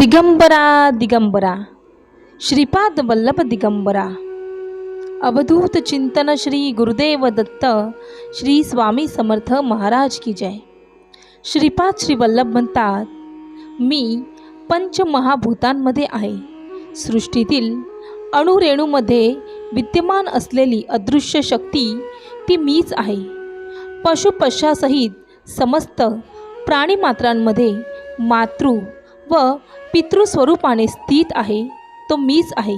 दिगंबरा दिगंबरा श्रीपाद वल्लभ दिगंबरा अवधूत चिंतन श्री गुरुदेव दत्त श्री स्वामी समर्थ महाराज की जय। श्रीपाद श्री वल्लभ म्हणतात मी पंचमहाभूतांमध्ये आहे. सृष्टीतील अणुरेणूमध्ये विद्यमान असलेली अदृश्य शक्ती ती मीच आहे. पशुपशासहित समस्त प्राणीमात्रांमध्ये मातृ व पितृस्वरूपाने स्थित आहे तो मीच आहे.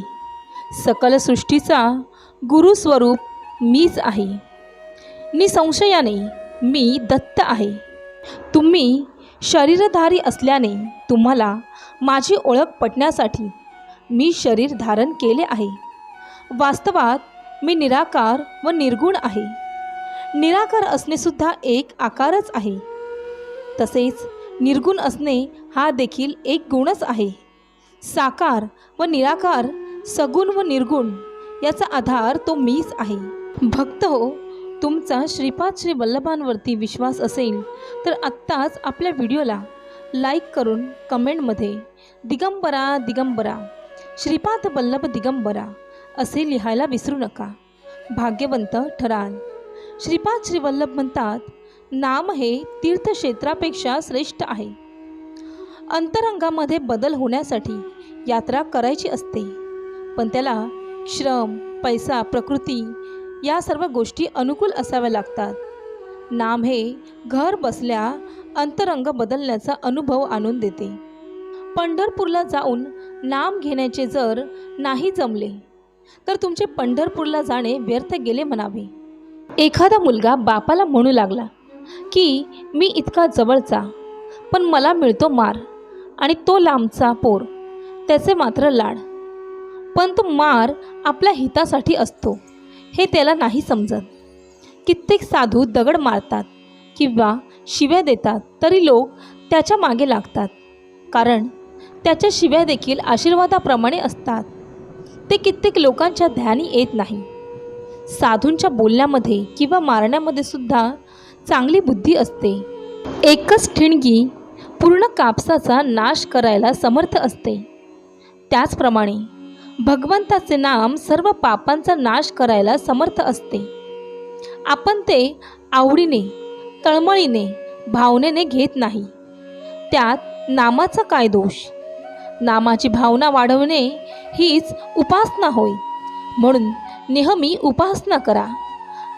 सकल सृष्टीचा गुरुस्वरूप मीच आहे. निसंशयाने मी दत्त आहे. तुम्ही शरीरधारी असल्याने तुम्हाला माझी ओळख पटण्यासाठी मी शरीर धारण केले आहे. वास्तवात मी निराकार व निर्गुण आहे. निराकार असणेसुद्धा एक आकारच आहे. तसेच निर्गुण असणे हा देखील एक गुणच आहे. साकार व निराकार सगुण व निर्गुण याचा आधार तो मीच आहे. भक्त हो तुमचा श्रीपाद श्री वल्लभांवरती विश्वास असेल तर आत्ताच आपल्या व्हिडिओला लाईक करून कमेंटमध्ये दिगंबरा दिगंबरा श्रीपाद वल्लभ दिगंबरा असे लिहायला विसरू नका. भाग्यवंत ठराल श्रीपाद श्री वल्लभ म्हणतात नाम हे तीर्थक्षेत्रापेक्षा श्रेष्ठ आहे. अंतरंगामध्ये बदल होण्यासाठी यात्रा करायची असते. पण त्याला श्रम पैसा प्रकृती या सर्व गोष्टी अनुकूल असाव्या लागतात. नाम हे घर बसल्या अंतरंग बदलण्याचा अनुभव आणून देते. पंढरपूरला जाऊन नाम घेण्याचे जर नाही जमले तर तुमचे पंढरपूरला जाणे व्यर्थ गेले म्हणावे. एखादा मुलगा बापाला म्हणू लागला की मी इतका जवळचा पण मला मिळतो मार आणि तो लांबचा पोर त्याचे मात्र लाड. पण तो मार आपल्या हितासाठी असतो हे त्याला नाही समजत. कित्येक साधू दगड मारतात किंवा शिव्या देतात तरी लोक त्याच्यामागे लागतात कारण त्याच्या शिव्या देखील आशीर्वादाप्रमाणे असतात. ते कित्येक लोकांच्या ध्यानी येत नाही. साधूंच्या बोलण्यामध्ये किंवा मारण्यामध्ये सुद्धा चांगली बुद्धी असते. एकच ठिणगी पूर्ण कापसाचा नाश करायला समर्थ असते. त्याचप्रमाणे भगवंताचे नाम सर्व पापांचा नाश करायला समर्थ असते. आपण ते आवडीने तळमळीने भावनेने घेत नाही. त्यात नामाचा काय दोष? नामाची भावना वाढवणे हीच उपासना होय. म्हणून नेहमी उपासना करा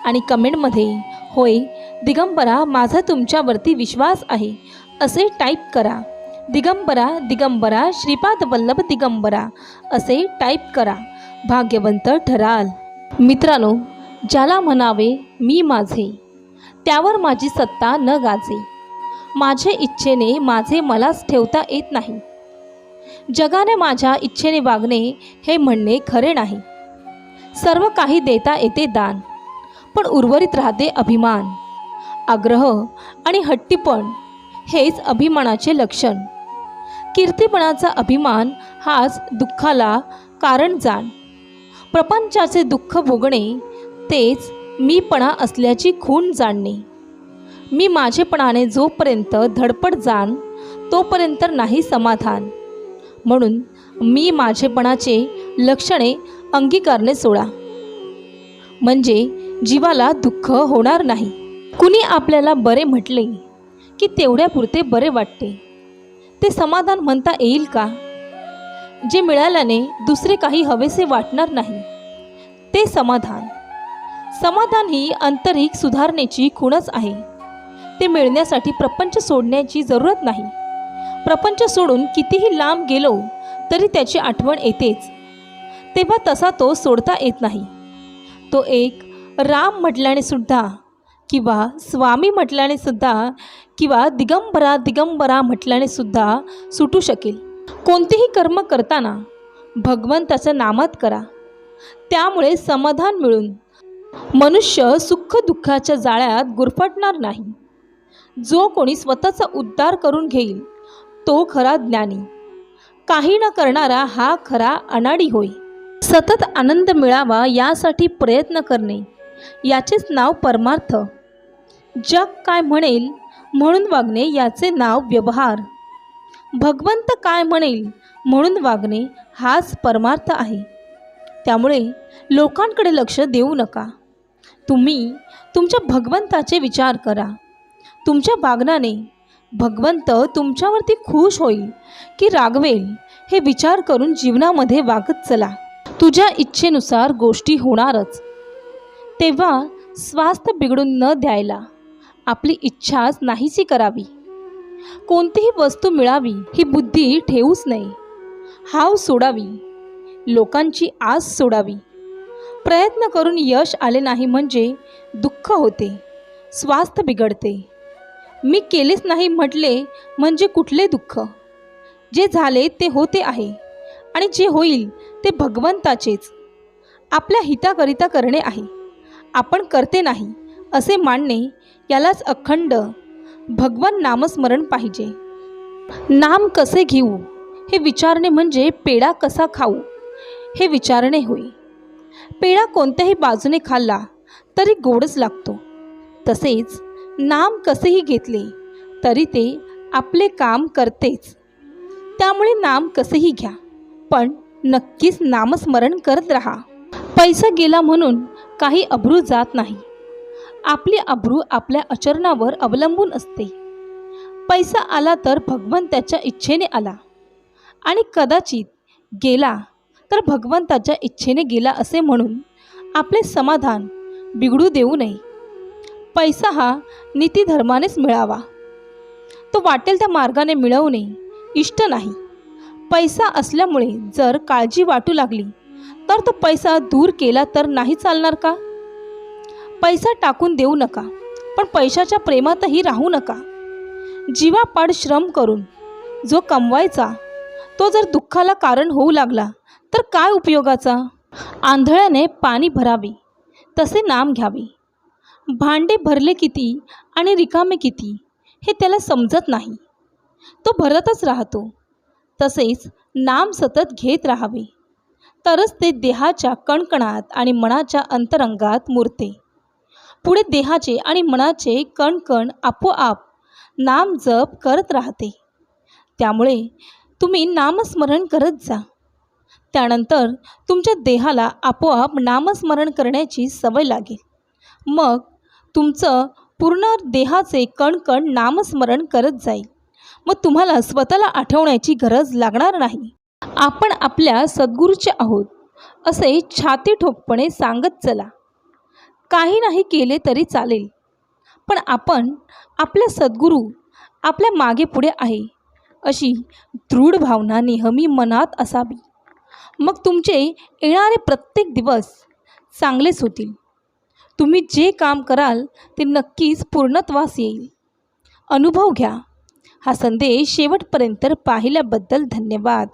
आणि कमेंटमध्ये होय दिगंबरा माझा तुमच्यावरती विश्वास आहे. असे टाईप करा. दिगंबरा दिगंबरा श्रीपाद वल्लभ दिगंबरा. असे टाईप करा. भाग्यवंत ठराल. मित्रांनो ज्याला म्हणावे मी माझे. त्यावर माझी सत्ता न गाजे. माझ्या इच्छेने माझे मलाच ठेवता येत नाही. जगाने माझ्या इच्छेने वागणे हे म्हणणे खरे नाही. सर्व काही देता येते दान. पण उर्वरित राहते अभिमान. आग्रह आणि हट्टीपण हेच अभिमानाचे लक्षण. कीर्तीपणाचा अभिमान हाच दुःखाला कारण जाण. प्रपंचाचे दुःख भोगणे तेच मीपणा असल्याची खूण जाणणे. मी माझेपणाने जोपर्यंत धडपड जाण तोपर्यंत नाही समाधान. म्हणून मी माझेपणाचे लक्षणे अंगीकारणे सोडा. म्हणजे जीवाला दुःख होणार नाही. कुणी आपल्याला बरे म्हटले की तेवढ्यापुरते बरे वाटते? ते समाधान म्हणता येईल का? जे मिळाल्याने दुसरे काही हवेसे वाटणार नाही. ते समाधान. समाधान ही आंतरिक सुधारणेची खूणच आहे. ते मिळण्यासाठी प्रपंच सोडण्याची जरूरत नाही. प्रपंच सोडून कितीही लांब गेलो तरी त्याची आठवण येतेच. तेव्हा तसा तो सोडता येत नाही. तो एक राम म्हटल्याने सुद्धा किंवा स्वामी म्हटल्याने सुद्धा किंवा दिगंबरा दिगंबरा म्हटल्याने सुद्धा सुटू शकेल. कोणतेही कर्म करताना भगवंताचं नामात करा. त्यामुळे समाधान मिळून मनुष्य सुख दुःखाच्या जाळ्यात गुरफटणार नाही. जो कोणी स्वतःचा उद्धार करून घेईल तो खरा ज्ञानी. काही न करणारा हा खरा अनाडी होय. सतत आनंद मिळावा यासाठी प्रयत्न करणे याचेच नाव परमार्थ. जग काय म्हणेल म्हणून वागणे याचे नाव व्यवहार. भगवंत काय म्हणेल म्हणून वागणे हाच परमार्थ आहे. त्यामुळे लोकांकडे लक्ष देऊ नका. तुम्ही तुमच्या भगवंताचे विचार करा. तुमच्या वागण्याने भगवंत तुमच्यावरती खुश होईल की रागवेल हे विचार करून जीवनामध्ये वागत चला. तुझ्या इच्छेनुसार गोष्टी होणारच. तेव्हा स्वास्थ्य बिघडून न द्यायला. आपली इच्छाच नाहीशी करावी. कोणतीही वस्तू मिळावी ही बुद्धी ठेवूच नये हाव सोडावी. लोकांची आस सोडावी. प्रयत्न करून यश आले नाही म्हणजे दुःख होते स्वास्थ्य बिघडते. मी केलेच नाही म्हटले म्हणजे कुठले दुःख? जे झाले ते होते आहे आणि जे होईल ते भगवंताचेच. आपल्या हिताकरिता करणे आहे. आपण करते नाही. असे मानणे यालाच अखंड भगवान नामस्मरण पाहिजे. नाम कसे घेऊ? हे विचारणे म्हणजे पेढा कसा खाऊ? हे विचारणे होय. पेढा कोणत्याही बाजूने खाल्ला तरी गोडच लागतो. तसेच नाम कसेही घेतले तरी ते आपले काम करतेच. त्यामुळे नाम कसेही घ्या पण नक्कीच नामस्मरण करत राहा. पैसा गेला म्हणून काही अब्रू जात नाही. आपली अब्रू आपल्या आचरणावर अवलंबून असते. पैसा आला तर भगवंताच्या इच्छेने आला. आणि कदाचित गेला तर भगवंताच्या इच्छेने गेला असे म्हणून आपले समाधान बिघडू देऊ नये. पैसा हा नीतीधर्मानेच मिळावा. तो वाटेल त्या मार्गाने मिळवणे इष्ट नाही. पैसा असल्यामुळे जर काळजी वाटू लागली तर तो पैसा दूर केला तर नाही चालणार का? पैसा टाकून देऊ नका पण पैशाच्या प्रेमातही राहू नका. जीवापाड श्रम करून जो कमवायचा तो जर दुःखाला कारण होऊ लागला तर काय उपयोगाचा? आंधळ्याने पाणी भरावे तसे नाम घ्यावे. भांडे भरले किती आणि रिकामे किती हे त्याला समजत नाही. तो भरतच राहतो तसेच नाम सतत घेत राहावे. तरच ते देहाच्या कणकणात आणि मनाच्या अंतरंगात मुरते. पुढे देहाचे आणि मनाचे कणकण आपोआप नाम जप करत राहते. त्यामुळे तुम्ही नामस्मरण करत जा. त्यानंतर तुमच्या देहाला आपोआप नामस्मरण करण्याची सवय लागेल. मग तुमचं पूर्ण देहाचे कणकण नामस्मरण करत जाईल. मग तुम्हाला स्वतःला आठवण्याची गरज लागणार नाही. आपण आपल्या सद्गुरूचे आहोत असे छाती ठोकपणे सांगत चला. काही नाही केले तरी चालेल. पण आपण आपला सद्गुरू आपल्या मागे पुढे आहे अशी दृढ भावना नेहमी मनात असावी. मग तुमचे येणारे प्रत्येक दिवस चांगलेच होतील. तुम्ही जे काम कराल ते नक्कीच पूर्णत्वास येईल. अनुभव घ्या. हा संदेश शेवटपर्यंत पाहिल्याबद्दल धन्यवाद.